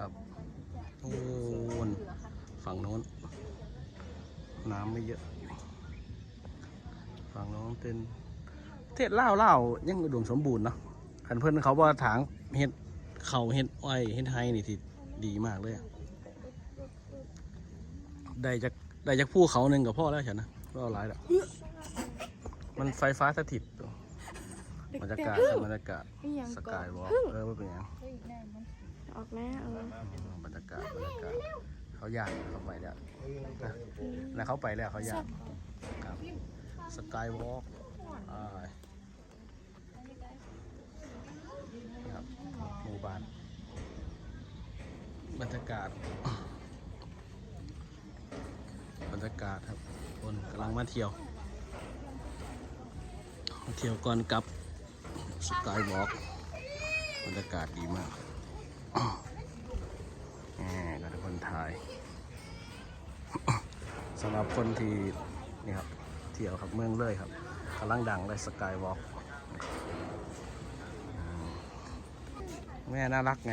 ครับโอ้นฝั่งโน้น น้ำไม่เยอะ ฝั่งโน้นเป็นประเทศล่าวล่าวยังอุดมสมบูรณ์เนาะคันเพื่อนเขาว่าถางเห็ดเขาเห็ดอ้อยเห็ดไฮนี่ที่ดีมากเลยอะได้จากได้จากผู้เขาหนึ่งกับพ่อแล้วฉันนะก็หลายแล้วมันไฟฟ้าสถิตตัวบรรยากาศบรรยากาศสกายวอล์กเออว่าเป็นยัง ออกแล้วเออบรรยากาศบรรยากาศเขาอยากเขาไปแล้วนะนะเขาไปแล้วเขาอยากครับสกายวอล์กครับหมู่บ้านบรรยากาศ บรรยากาศครับคนกำลังมาเที่ยวมาเที่ยวก่อนกลับสกายวอล์กบรรยากาศดีมาก แหมก็ทุกคนถ่ายสำหรับคนที่นี่ครับเที่ยวครับเมืองเลยครับกำลังดังเลยสกายวอล์กแม่น่ารักไง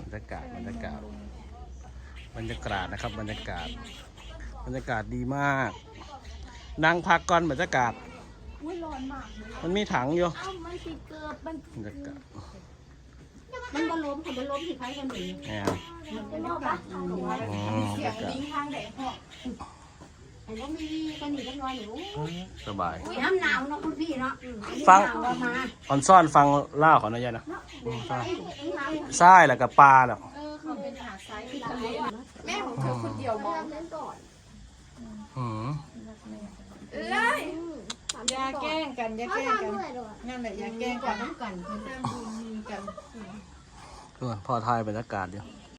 บรรยากาศบรรยากาศบรรยากาศนะครับบรรยากาศ บรรยากาศดีมาก นั่งพักก่อนบรรยากาศ อุ้ยร้อนมากเลยมันมีถังอยู่เอ้ามันสิเกือบมันบรรยากาศมันบ่ล้มค่ะบ่ล้มสิคล้ายกันเลยแหมมันเป็นแบบอ๋อบรรยากาศทางแดดพ่อไอ้บ่มีกันนี่จังน้อยหนูสบายน้ำหนาวเนาะคุณพี่เนาะฟังว่ามาออนซ่อนฟังเล่าของนายนะใช่ใช่แล้วกับปลาแล้วเออเขาเป็นหาดทรายที่ทะเลแม่ของเธอคนเดียวมองเล่นก่อนหืมเลยอย่าแกล้งกันอย่าเขาแกล้งทำกันด้วยด้วยนั่นแหละอย่าแกล้งกักันนน้ำกันตามดูมีกัน เออพอทายบรรยากาศอยู่